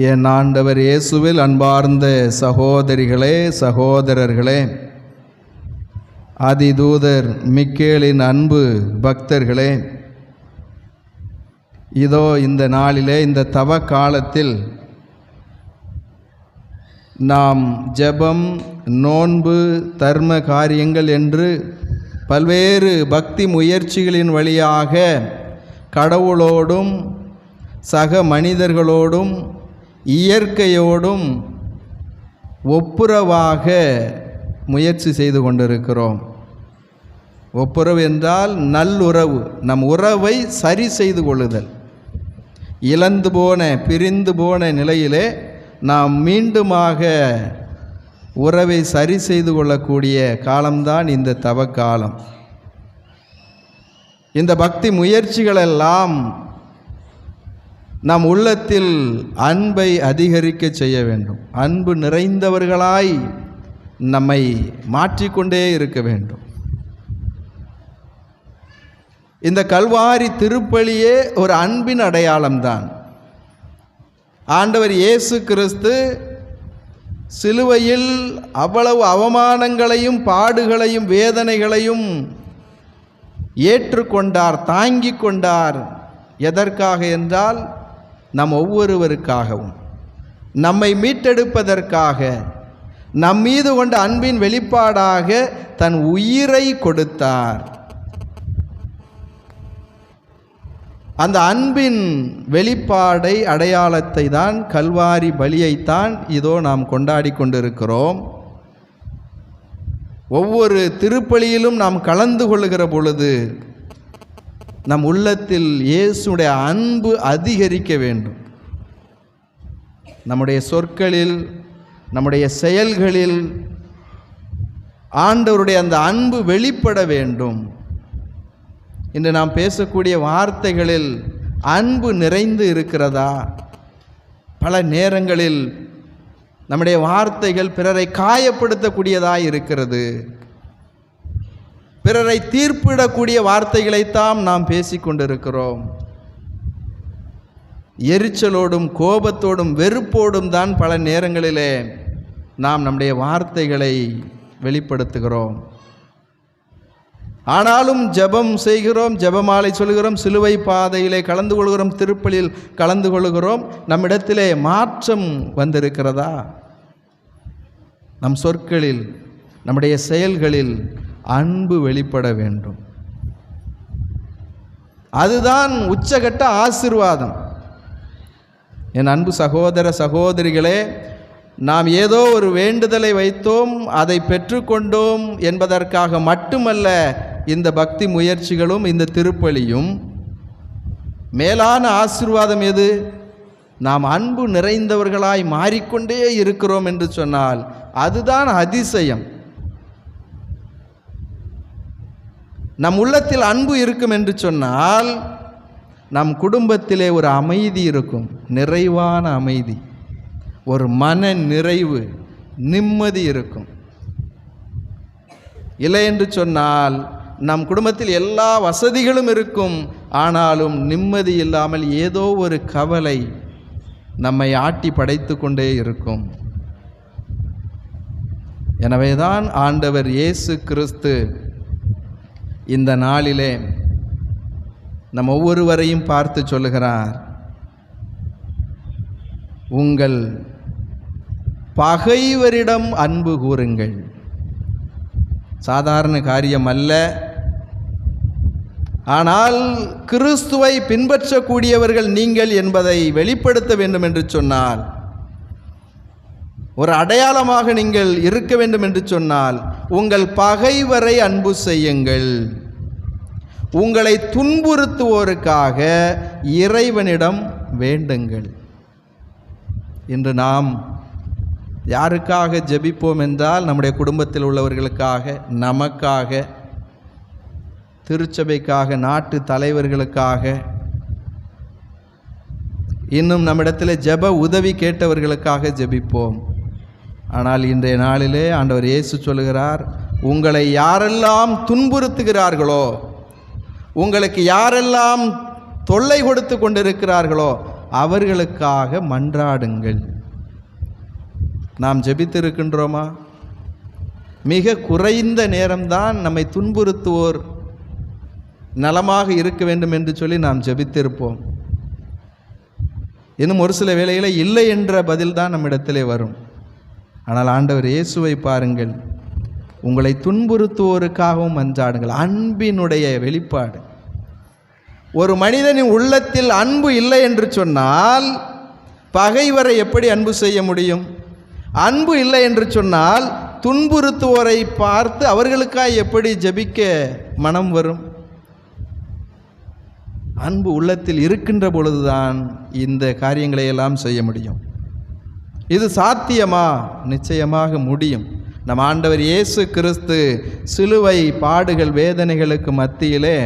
என் ஆண்டவர் இயேசுவில் அன்பார்ந்த சகோதரிகளே சகோதரர்களே அதிதூதர் மிக்கேலின் அன்பு பக்தர்களே இதோ இந்த நாளிலே இந்த தவ காலத்தில் நாம் ஜெபம் நோன்பு தர்ம காரியங்கள் என்று பல்வேறு பக்தி முயற்சிகளின் வழியாக கடவுளோடும் சக மனிதர்களோடும் இயற்கையோடும் ஒப்புரவாக முயற்சி செய்து கொண்டிருக்கிறோம். ஒப்புரவு என்றால் நல்லுறவு நம் உறவை சரி செய்து கொள்ளுதல். இழந்து போன பிரிந்து போன நிலையிலே நாம் மீண்டுமாக உறவை சரி செய்து கொள்ளக்கூடிய காலம்தான் இந்த தவக்காலம். இந்த பக்தி முயற்சிகளெல்லாம் நம் உள்ளத்தில் அன்பை அதிகரிக்க செய்ய வேண்டும். அன்பு நிறைந்தவர்களாய் நம்மை மாற்றிக்கொண்டே இருக்க வேண்டும். இந்த கல்வாரி திருப்பலியே ஒரு அன்பின் அடையாளம்தான். ஆண்டவர் இயேசு கிறிஸ்து சிலுவையில் அவ்வளவு அவமானங்களையும் பாடுகளையும் வேதனைகளையும் ஏற்றுக்கொண்டார் தாங்கிக் கொண்டார். எதற்காக என்றால் நம் ஒவ்வொருவருக்காகவும் நம்மை மீட்டெடுப்பதற்காக நம் மீது கொண்ட அன்பின் வெளிப்பாடாக தன் உயிரை கொடுத்தார். அந்த அன்பின் வெளிப்பாடை அடையாளத்தை தான் கல்வாரி பலியைத்தான் இதோ நாம் கொண்டாடி கொண்டிருக்கிறோம். ஒவ்வொரு திருப்பலியிலும் நாம் கலந்து கொள்ளுகிற பொழுது நம் உள்ளத்தில் இயேசுடைய அன்பு அதிகரிக்க வேண்டும். நம்முடைய சொற்களில் நம்முடைய செயல்களில் ஆண்டவருடைய அந்த அன்பு வெளிப்பட வேண்டும். இன்று நாம் பேசக்கூடிய வார்த்தைகளில் அன்பு நிறைந்து இருக்கிறதா? பல நேரங்களில் நம்முடைய வார்த்தைகள் பிறரை காயப்படுத்தக்கூடியதாக இருக்கிறது. பிறரை தீர்ப்பிடக்கூடிய வார்த்தைகளைத்தான் நாம் பேசிக்கொண்டிருக்கிறோம் எரிச்சலோடும் கோபத்தோடும் வெறுப்போடும் தான் பல நேரங்களிலே நாம் நம்முடைய வார்த்தைகளை வெளிப்படுத்துகிறோம். ஆனாலும் ஜெபம் செய்கிறோம் ஜெபமாலை சொல்கிறோம் சிலுவை பாதையிலே கலந்து கொள்கிறோம் திருப்பலியில் கலந்து கொள்கிறோம். நம்மிடத்திலே மாற்றம் வந்திருக்கிறதா? நம் சொற்களில் நம்முடைய செயல்களில் அன்பு வெளிப்பட வேண்டும். அதுதான் உச்சகட்ட ஆசிர்வாதம். என் அன்பு சகோதர சகோதரிகளே நாம் ஏதோ ஒரு வேண்டுதலை வைத்தோம் அதை பெற்றுக்கொண்டோம் என்பதற்காக மட்டுமல்ல இந்த பக்தி முயற்சிகளும் இந்த திருப்பலியும். மேலான ஆசிர்வாதம் எது? நாம் அன்பு நிறைந்தவர்களாய் மாறிக்கொண்டே இருக்கிறோம் என்று சொன்னால் அதுதான் அதிசயம். நம் உள்ளத்தில் அன்பு இருக்கும் என்று சொன்னால் நம் குடும்பத்திலே ஒரு அமைதி இருக்கும் நிறைவான அமைதி. ஒரு மன நிறைவு நிம்மதி இருக்கும். இல்லை என்று சொன்னால் நம் குடும்பத்தில் எல்லா வசதிகளும் இருக்கும் ஆனாலும் நிம்மதி இல்லாமல் ஏதோ ஒரு கவலை நம்மை ஆட்டி படைத்து கொண்டே இருக்கும். எனவேதான் ஆண்டவர் இயேசு கிறிஸ்து இந்த நாளிலே நம் ஒவ்வொருவரையும் பார்த்து சொல்லுகிறார். உங்கள் பகைவரிடம் அன்பு கூறுங்கள். சாதாரண காரியம் அல்ல. ஆனால் கிறிஸ்துவை பின்பற்றக்கூடியவர்கள் நீங்கள் என்பதை வெளிப்படுத்த வேண்டும் என்று சொன்னால் ஒரு அடையாளமாக நீங்கள் இருக்க வேண்டும் என்று சொன்னால் உங்கள் பகைவரை அன்பு செய்யுங்கள். உங்களை துன்புறுத்துவோருக்காக இறைவனிடம் வேண்டுங்கள். இன்று நாம் யாருக்காக ஜெபிப்போம் என்றால் நம்முடைய குடும்பத்தில் உள்ளவர்களுக்காக நமக்காக திருச்சபைக்காக நாட்டு தலைவர்களுக்காக இன்னும் நம்மிடத்தில் ஜெப உதவி கேட்டவர்களுக்காக ஜெபிப்போம். ஆனால் இன்றைய நாளிலே ஆண்டவர் இயேசு சொல்லுகிறார் உங்களை யாரெல்லாம் துன்புறுத்துகிறார்களோ உங்களுக்கு யாரெல்லாம் தொல்லை கொடுத்து கொண்டிருக்கிறார்களோ அவர்களுக்காக மன்றாடுங்கள். நாம் ஜெபித்திருக்கின்றோமா? மிக குறைந்த நேரம்தான் நம்மை துன்புறுத்துவோர் நலமாக இருக்க வேண்டும் என்று சொல்லி நாம் ஜெபித்திருப்போம். இன்னும் ஒரு சில வேளையில் இல்லை என்ற பதில் தான் நம்மிடத்திலே வரும். ஆனால் ஆண்டவர் இயேசுவை பாருங்கள் உங்களை துன்புறுத்துவோருக்காகவும் அஞ்சாடுங்கள் அன்பினுடைய வெளிப்பாடு. ஒரு மனிதனின் உள்ளத்தில் அன்பு இல்லை என்று சொன்னால் பகைவரை எப்படி அன்பு செய்ய முடியும்? அன்பு இல்லை என்று சொன்னால் துன்புறுத்துவோரை பார்த்து அவர்களுக்காக எப்படி ஜெபிக்க மனம் வரும்? அன்பு உள்ளத்தில் இருக்கின்ற பொழுதுதான் இந்த காரியங்களை எல்லாம் செய்ய முடியும். இது சாத்தியமா? நிச்சயமாக முடியும். நம் ஆண்டவர் இயேசு கிறிஸ்து சிலுவை பாடுகள் வேதனைகளுக்கு மத்தியிலே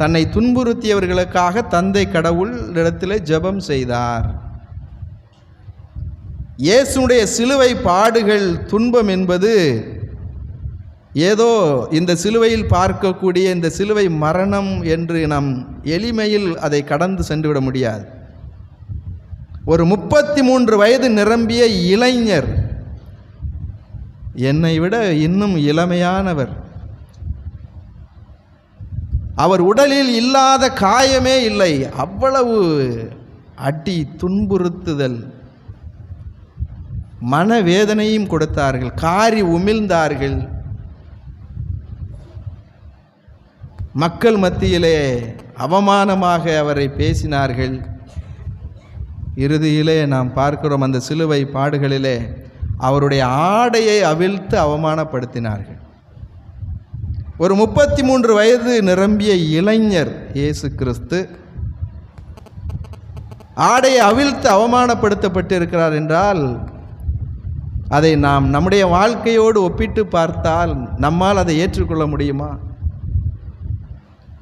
தன்னை துன்புறுத்தியவர்களுக்காக தந்தை கடவுள் இடத்திலே ஜெபம் செய்தார். இயேசுடைய சிலுவை பாடுகள் துன்பம் என்பது ஏதோ இந்த சிலுவையில் பார்க்கக்கூடிய இந்த சிலுவை மரணம் என்று நாம் எளிமையில் அதை கடந்து சென்றுவிட முடியாது. ஒரு முப்பத்தி மூன்று வயது நிரம்பிய இளைஞர். என்னை விட இன்னும் இளமையானவர். அவர் உடலில் இல்லாத காயமே இல்லை. அவ்வளவு அடி துன்புறுத்துதல். மனவேதனையும் கொடுத்தார்கள். காரி உமிழ்ந்தார்கள். மக்கள் மத்தியிலே அவமானமாக அவரை பேசினார்கள். இறுதியிலே நாம் பார்க்கிறோம் அந்த சிலுவை பாடுகளிலே அவருடைய ஆடையை அவிழ்த்து அவமானப்படுத்தினார்கள். ஒரு முப்பத்தி மூன்று வயது நிரம்பிய இளைஞர் இயேசு கிறிஸ்து ஆடையை அவிழ்த்து அவமானப்படுத்தப்பட்டு இருக்கிறார் என்றால் அதை நாம் நம்முடைய வாழ்க்கையோடு ஒப்பிட்டு பார்த்தால் நம்மால் அதை ஏற்றுக்கொள்ள முடியுமா?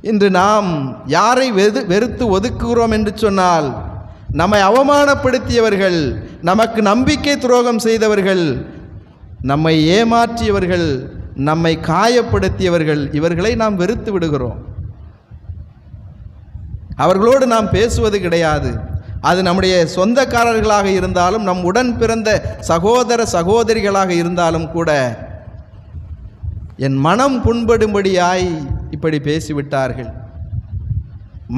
இன்று நாம் யாரை வெறு வெறுத்து ஒதுக்குகிறோம் என்று சொன்னால் நம்மை அவமானப்படுத்தியவர்கள் நமக்கு நம்பிக்கை துரோகம் செய்தவர்கள் நம்மை ஏமாற்றியவர்கள் நம்மை காயப்படுத்தியவர்கள் இவர்களை நாம் வெறுத்து விடுகிறோம். அவர்களோடு நாம் பேசுவது கிடையாது. அது நம்முடைய சொந்தக்காரர்களாக இருந்தாலும் நம் உடன் பிறந்த சகோதர சகோதரிகளாக இருந்தாலும் கூட என் மனம் புண்படும்படியாய் இப்படி பேசிவிட்டார்கள்.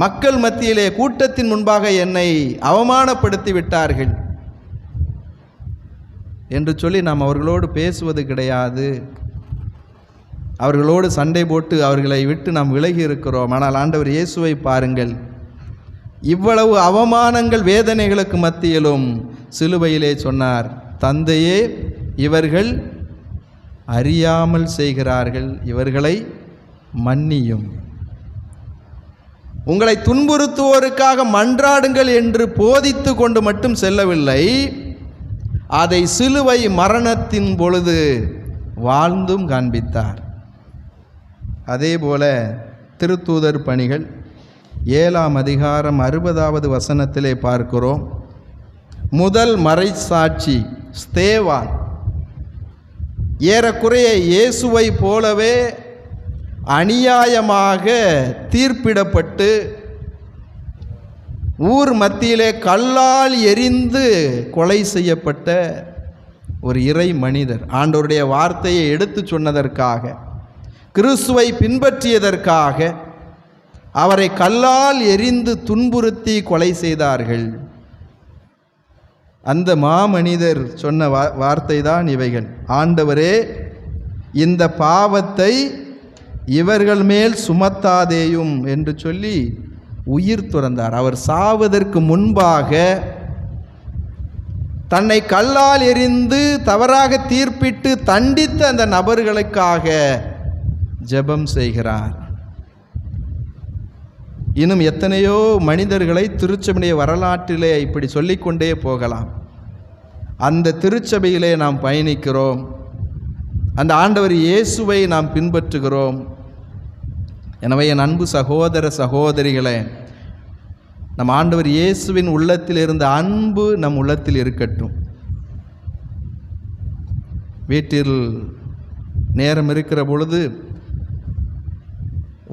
மக்கள் மத்தியிலே கூட்டத்தின் முன்பாக என்னை அவமானப்படுத்தி விட்டார்கள் என்று சொல்லி நாம் அவர்களோடு பேசுவது கிடையாது. அவர்களோடு சண்டை போட்டு அவர்களை விட்டு நாம் விலகி இருக்கிறோம். ஆனால் ஆண்டவர் இயேசுவை பாருங்கள். இவ்வளவு அவமானங்கள் வேதனைகளுக்கு மத்தியிலும் சிலுவையிலே சொன்னார் தந்தையே இவர்கள் அறியாமல் செய்கிறார்கள். இவர்களை மன்னியும். உங்களை துன்புறுத்துவோருக்காக மன்றாடுங்கள் என்று போதித்து கொண்டு மட்டும் செல்லவில்லை. அதை சிலுவை மரணத்தின் பொழுது வாழ்ந்தும் காண்பித்தார். அதேபோல திருத்தூதர் பணிகள் ஏழாம் அதிகாரம் அறுபதாவது வசனத்திலே பார்க்கிறோம். முதல் மறைசாட்சி ஸ்தேவான். ஏறக்குறைய இயேசுவை போலவே அநியாயமாக தீர்ப்பிடப்பட்டு ஊர் மத்தியிலே கல்லால் எரிந்து கொலை செய்யப்பட்ட ஒரு இறை மனிதர். ஆண்டவருடைய வார்த்தையை எடுத்து சொன்னதற்காக கிறிஸ்துவை பின்பற்றியதற்காக அவரை கல்லால் எரிந்து துன்புறுத்தி கொலை செய்தார்கள். அந்த மாமனிதர் சொன்ன வார்த்தை தான் இவைகள். ஆண்டவரே இந்த பாவத்தை இவர்கள் மேல் சுமத்தாதேயும் என்று சொல்லி உயிர் துறந்தார். அவர் சாவதற்கு முன்பாக தன்னை கல்லால் எறிந்து தவறாக தீர்ப்பிட்டு தண்டித்த அந்த நபர்களுக்காக ஜெபம் செய்கிறார். இன்னும் எத்தனையோ மனிதர்களை திருச்சபையுடைய வரலாற்றிலே இப்படி சொல்லிக்கொண்டே போகலாம். அந்த திருச்சபையிலே நாம் பயணிக்கிறோம். அந்த ஆண்டவர் இயேசுவை நாம் பின்பற்றுகிறோம். எனவே என் அன்பு சகோதர சகோதரிகளே நம் ஆண்டவர் இயேசுவின் உள்ளத்தில் இருந்த அன்பு நம் உள்ளத்தில் இருக்கட்டும். வீட்டில் நேரம் இருக்கிற பொழுது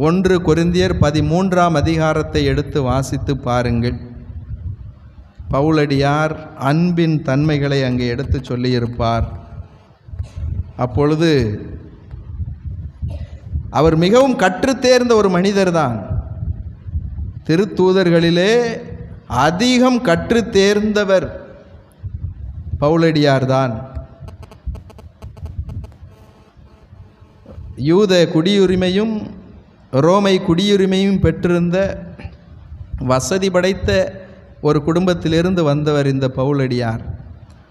ஒன்று கொரிந்தியர் பதிமூன்றாம் அதிகாரத்தை எடுத்து வாசித்து பாருங்கள். பவுலடியார் அன்பின் தன்மைகளை அங்கே எடுத்து சொல்லியிருப்பார். அப்பொழுது அவர் மிகவும் கற்றுத்தேர்ந்த ஒரு மனிதர் தான். திருத்தூதர்களிலே அதிகம் கற்று தேர்ந்தவர் பவுலடியார்தான் யூத குடியுரிமையும் ரோமை குடியுரிமையும் பெற்றிருந்த வசதி படைத்த ஒரு குடும்பத்திலிருந்து வந்தவர் இந்த பவுலடியார்.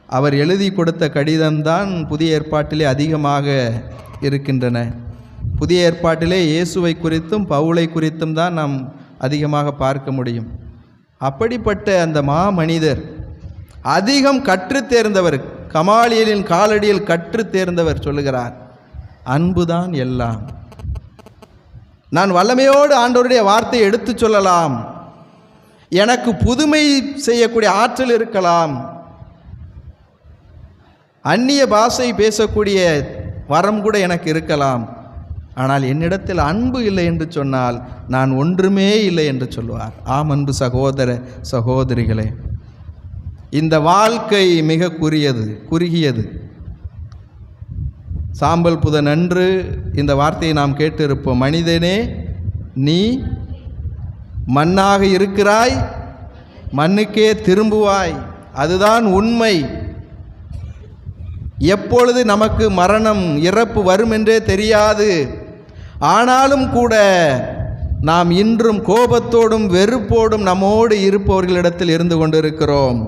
அவர் எழுதி கொடுத்த கடிதம்தான் புதிய ஏற்பாட்டிலே அதிகமாக இருக்கின்றன. புதிய ஏற்பாட்டிலே இயேசுவை குறித்தும் பவுலை குறித்தும் தான் நாம் அதிகமாக பார்க்க முடியும். அப்படிப்பட்ட அந்த மாமனிதர் அதிகம் கற்றுத் தேர்ந்தவர் கமாலியலின் காலடியில் கற்றுத் தேர்ந்தவர் சொல்லுகிறார் அன்புதான் எல்லாம். நான் வல்லமையோடு ஆண்டவருடைய வார்த்தையை எடுத்துச் சொல்லலாம். எனக்கு புதுமை செய்யக்கூடிய ஆற்றல் இருக்கலாம். அந்நிய பாஷை பேசக்கூடிய வரம் கூட எனக்கு இருக்கலாம். ஆனால் என்னிடத்தில் அன்பு இல்லை என்று சொன்னால் நான் ஒன்றுமே இல்லை என்று சொல்வார் ஆம் அன்பு சகோதர சகோதரிகளே இந்த வாழ்க்கை மிக குறியது குறுகியது. சாம்பல் புதன் அன்று இந்த வார்த்தையை நாம் கேட்டிருப்போம். மனிதனே நீ மண்ணாக இருக்கிறாய் மண்ணுக்கே திரும்புவாய். அதுதான் உண்மை. எப்பொழுது நமக்கு மரணம் இறப்பு வரும் என்றே தெரியாது. ஆனாலும் கூட நாம் இன்றும் கோபத்தோடும் வெறுப்போடும் நம்மோடு இருப்பவர்களிடத்தில் இருந்து கொண்டிருக்கிறோம்.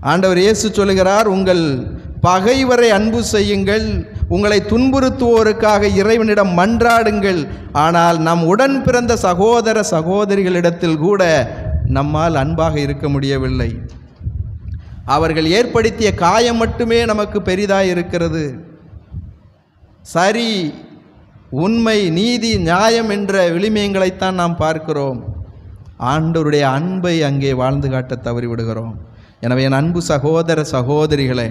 ஆண்டவர் இயேசு சொல்லுகிறார் உங்கள் பகைவரை அன்பு செய்யுங்கள் உங்களை துன்புறுத்துவோருக்காக இறைவனிடம் மன்றாடுங்கள். ஆனால் நம் உடன் பிறந்த சகோதர சகோதரிகளிடத்தில் கூட நம்மால் அன்பாக இருக்க முடியவில்லை. அவர்கள் ஏற்படுத்திய காயம் மட்டுமே நமக்கு பெரிதாக இருக்கிறது சரி உண்மை நீதி நியாயம் என்ற விளிமயங்களைத்தான் நாம் பார்க்கிறோம். ஆண்டவருடைய அன்பை அங்கே வாழ்ந்து காட்ட தவறிவிடுகிறோம். எனவே என் அன்பு சகோதர சகோதரிகளே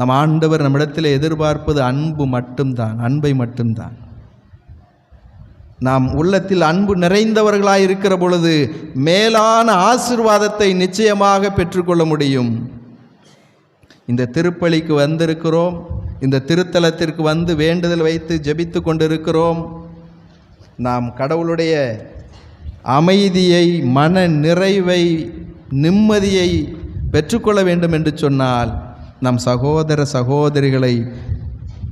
நம் ஆண்டவர் நம்மிடத்தில் எதிர்பார்ப்பது அன்பு மட்டும்தான் அன்பை மட்டும்தான். நாம் உள்ளத்தில் அன்பு நிறைந்தவர்களாய் இருக்கிற பொழுது மேலான ஆசிர்வாதத்தை நிச்சயமாக பெற்றுக்கொள்ள முடியும். இந்த திருப்பலிக்கு வந்திருக்கிறோம். இந்த திருத்தலத்திற்கு வந்து வேண்டுதல் வைத்து ஜெபித்து கொண்டிருக்கிறோம். நாம் கடவுளுடைய அமைதியை மன நிறைவை நிம்மதியை பெற்றுக்கொள்ள வேண்டும் என்று சொன்னால் நம் சகோதர சகோதரிகளை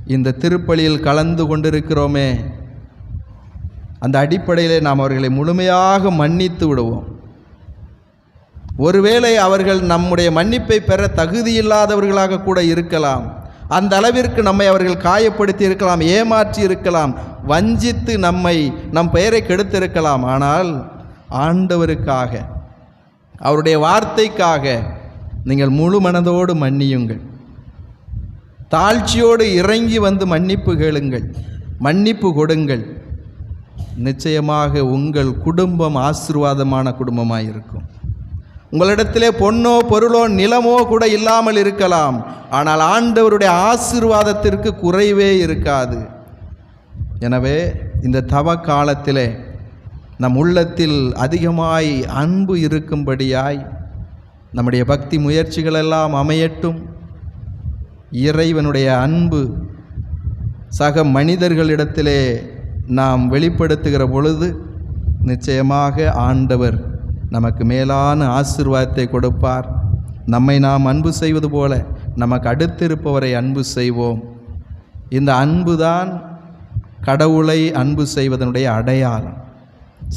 இந்த திருப்பலியில் கலந்து கொண்டிருக்கிறோமே. அந்த அடிப்படையிலே நாம் அவர்களை முழுமையாக மன்னித்து விடுவோம். ஒருவேளை அவர்கள் நம்முடைய மன்னிப்பை பெற தகுதியில்லாதவர்களாக கூட இருக்கலாம். அந்த அளவிற்கு நம்மை அவர்கள் காயப்படுத்தி இருக்கலாம் ஏமாற்றி இருக்கலாம் வஞ்சித்து நம்மை நம் பெயரை கெடுத்திருக்கலாம். ஆனால் ஆண்டவருக்காக அவருடைய வார்த்தைக்காக நீங்கள் முழு மனதோடு மன்னியுங்கள். தாழ்ச்சியோடு இறங்கி வந்து மன்னிப்பு கேளுங்கள் மன்னிப்பு கொடுங்கள். நிச்சயமாக உங்கள் குடும்பம் ஆசீர்வாதமான குடும்பமாக இருக்கும் உங்களிடத்திலே பொன்னோ பொருளோ நிலமோ கூட இல்லாமல் இருக்கலாம். ஆனால் ஆண்டவருடைய ஆசீர்வாதத்திற்கு குறைவே இருக்காது. எனவே இந்த தவ காலத்திலே நம் உள்ளத்தில் அதிகமாய் அன்பு இருக்கும்படியாய் நம்முடைய பக்தி முயற்சிகளெல்லாம் அமையட்டும். இறைவனுடைய அன்பு சக மனிதர்களிடத்திலே நாம் வெளிப்படுத்துகிற பொழுது நிச்சயமாக ஆண்டவர் நமக்கு மேலான ஆசீர்வாதத்தை கொடுப்பார். நம்மை நாம் அன்பு செய்வது போல நமக்கு அடுத்திருப்பவரை அன்பு செய்வோம். இந்த அன்புதான் கடவுளை அன்பு செய்வதனுடைய அடையாளம்.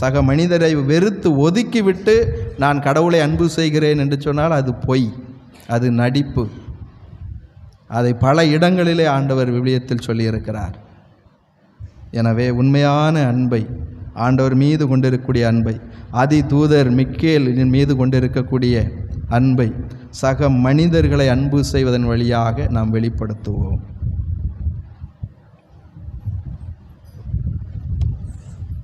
சக மனிதரை வெறுத்து ஒதுக்கிவிட்டு நான் கடவுளை அன்பு செய்கிறேன் என்று சொன்னால் அது பொய் அது நடிப்பு. அதை பல இடங்களிலே ஆண்டவர் விவிலியத்தில் சொல்லியிருக்கிறார். எனவே உண்மையான அன்பை ஆண்டவர் மீது கொண்டிருக்கக்கூடிய அன்பை அதி தூதர் மிக்கேல் மீது கொண்டிருக்கக்கூடிய அன்பை சக மனிதர்களை அன்பு செய்வதன் வழியாக நாம் வெளிப்படுத்துவோம்.